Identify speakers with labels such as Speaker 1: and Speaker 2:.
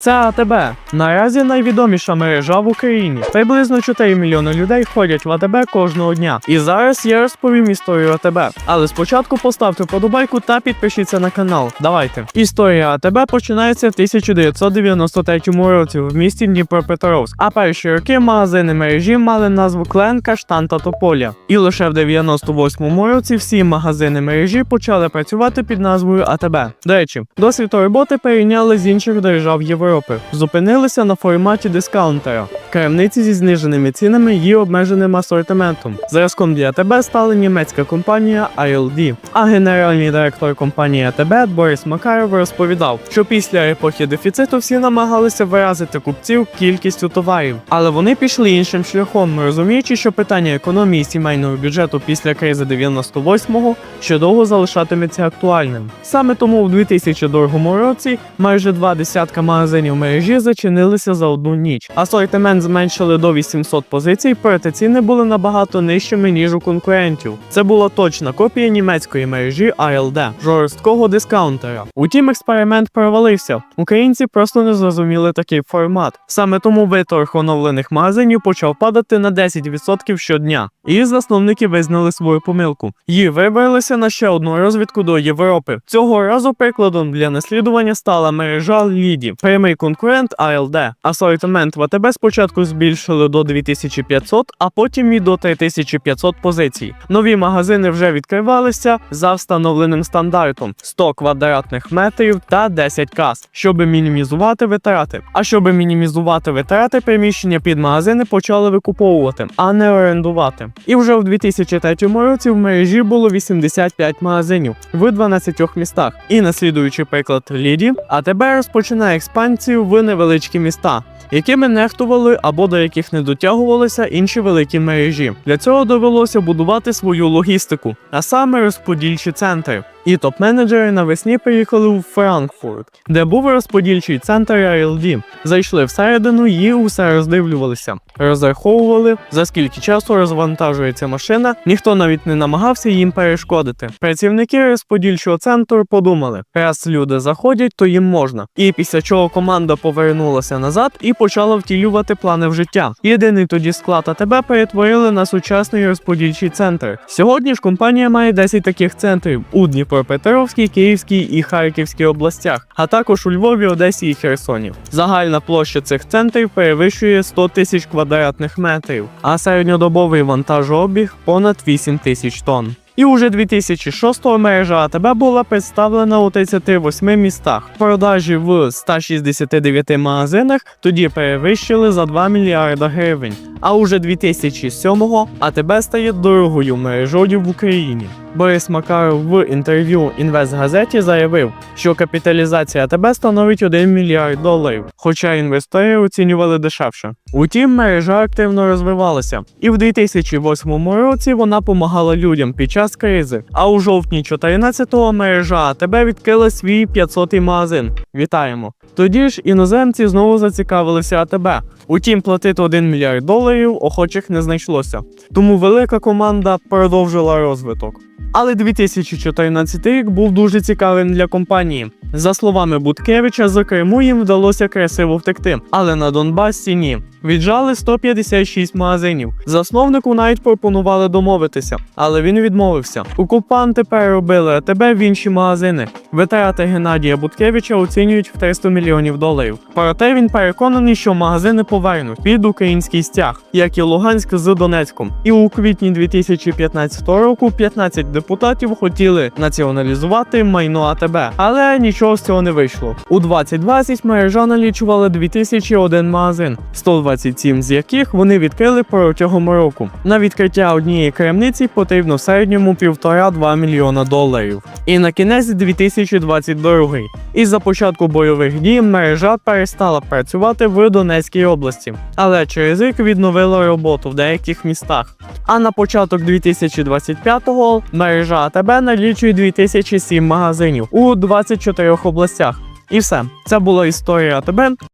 Speaker 1: Це АТБ. Наразі найвідоміша мережа в Україні. Приблизно 4 мільйони людей ходять в АТБ кожного дня. І зараз я розповім історію АТБ. Але спочатку поставте подобайку та підпишіться на канал. Давайте. Історія АТБ починається в 1993 році в місті Дніпропетровськ. А перші роки магазини мережі мали назву Клен, Каштан та Тополя. І лише в 98 році всі магазини мережі почали працювати під назвою АТБ. До речі, досвід роботи перейняли з інших держав Європи. Зупинилися на форматі дискаунтера. Крамниці зі зниженими цінами і обмеженим асортиментом. Зразком для АТБ стала німецька компанія ALD. А генеральний директор компанії АТБ Борис Макаров розповідав, що після епохи дефіциту всі намагалися виразити купців кількістю товарів, але вони пішли іншим шляхом, розуміючи, що питання економії сімейного бюджету після кризи 98-го ще довго залишатиметься актуальним. Саме тому у 2002 році майже два десятка магазинів мережі зачинилися за одну ніч. Асортимент зменшили до 800 позицій, проте ціни були набагато нижчими ніж у конкурентів. Це була точна копія німецької мережі ALD, жорсткого дискаунтера. Утім, експеримент провалився. Українці просто не зрозуміли такий формат. Саме тому виторг оновлених магазинів почав падати на 10% щодня. І засновники визнали свою помилку. І вибралися на ще одну розвідку до Європи. Цього разу прикладом для наслідування стала мережа Ліді, прямий конкурент ALD. Асортимент в АТБ спочатку збільшили до 2500, а потім і до 3500 позицій. Нові магазини вже відкривалися за встановленим стандартом 100 квадратних метрів та 10 кас, щоб мінімізувати витрати. А щоб мінімізувати витрати, приміщення під магазини почали викуповувати, а не орендувати. І вже в 2003 році в мережі було 85 магазинів в 12 містах. І наслідуючи приклад Ліді, АТБ розпочинає експансію в невеличкі міста, якими нехтували або до яких не дотягувалися інші великі мережі. Для цього довелося будувати свою логістику, а саме розподільчі центри. І топ-менеджери навесні приїхали у Франкфурт, де був розподільчий центр ALD. Зайшли всередину і усе роздивлювалися, розраховували, за скільки часу розвантажується машина. Ніхто навіть не намагався їм перешкодити. Працівники розподільчого центру подумали: раз люди заходять, то їм можна. І після чого команда повернулася назад і почала втілювати плани в життя. Єдиний тоді склад АТБ перетворили на сучасний розподільчий центр. Сьогодні ж компанія має 10 таких центрів у Дніпропетровській, Київській і Харківській областях, а також у Львові, Одесі і Херсоні. Загальна площа цих центрів перевищує 100 тисяч квадратних метрів, а середньодобовий вантажообіг понад 8 тисяч тонн. І уже 2006-го мережа АТБ була представлена у 38 містах. Продажі в 169 магазинах тоді перевищили за 2 мільярда гривень. А уже 2007-го АТБ стає дорогою мережою в Україні. Борис Макаров в інтерв'ю Інвестгазеті заявив, що капіталізація АТБ становить 1 мільярд доларів, хоча інвестори оцінювали дешевше. Утім, мережа активно розвивалася, і в 2008 році вона помагала людям під час кризи. А у жовтні 14-го мережа АТБ відкрила свій 500-й магазин. Вітаємо! Тоді ж іноземці знову зацікавилися АТБ. Утім, платити 1 мільярд доларів охочих не знайшлося. Тому велика команда продовжила розвиток. Але 2014 рік був дуже цікавим для компанії. За словами Буткевича, за Криму їм вдалося красиво втекти, але на Донбасі ні. Віджали 156 магазинів. Засновнику навіть пропонували домовитися, але він відмовився. Окупанти переробили АТБ в інші магазини. Витрати Геннадія Буткевича оцінюють в 300 мільйонів доларів. Проте він переконаний, що магазини повернуть під український стяг, як і Луганськ з Донецьком. І у квітні 2015 року 15 депутатів хотіли націоналізувати майно АТБ, але нічого з цього не вийшло. У 2020 мережа налічувала 2001 магазин, 127 з яких вони відкрили протягом року. На відкриття однієї крамниці потрібно в середньому 1,5-2 мільйона доларів. І на кінець 2022. Із-за початку бойових дій мережа перестала працювати в Донецькій області, але через рік відновила роботу в деяких містах. А на початок 2025-го мережа АТБ налічує 2007 магазинів у 24 областях. І все, це була історія АТБ.